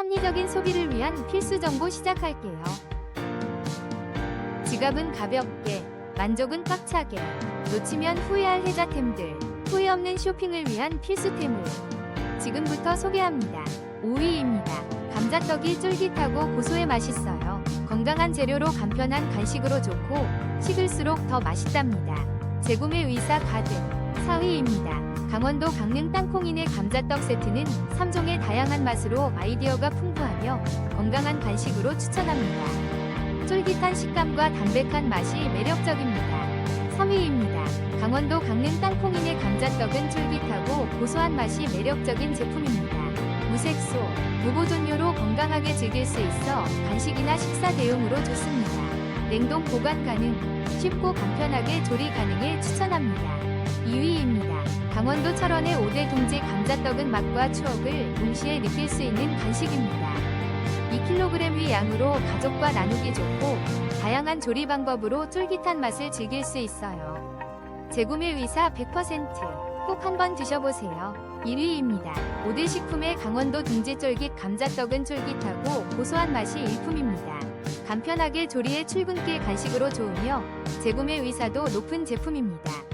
합리적인 소비를 위한 필수 정보 시작할게요. 지갑은 가볍게, 만족은 꽉차게, 놓치면 후회할 혜자템들, 후회 없는 쇼핑을 위한 필수템을 지금부터 소개합니다. 5위입니다. 감자떡이 쫄깃하고 고소해 맛있어요. 건강한 재료로 간편한 간식으로 좋고 식을수록 더 맛있답니다. 재구매 의사 가득. 4위입니다. 강원도 강릉 땅콩이네 감자떡 세트는 3종의 다양한 맛으로 아이디어가 풍부하며 건강한 간식으로 추천합니다. 쫄깃한 식감과 담백한 맛이 매력적입니다. 3위입니다. 강원도 강릉 땅콩이네 감자떡은 쫄깃하고 고소한 맛이 매력적인 제품입니다. 무색소, 무보존료로 건강하게 즐길 수 있어 간식이나 식사 대용으로 좋습니다. 냉동 보관 가능, 쉽고 간편하게 조리 가능해 추천합니다. 2위입니다. 강원도 철원의 5대 동지 감자떡은 맛과 추억을 동시에 느낄 수 있는 간식입니다. 2kg 위 양으로 가족과 나누기 좋고 다양한 조리 방법으로 쫄깃한 맛을 즐길 수 있어요. 재구매 의사 100%. 꼭 한번 드셔보세요. 1위입니다. 5대 식품의 강원도 둥지쫄깃 감자떡은 쫄깃하고 고소한 맛이 일품입니다. 간편하게 조리해 출근길 간식으로 좋으며 재구매 의사도 높은 제품입니다.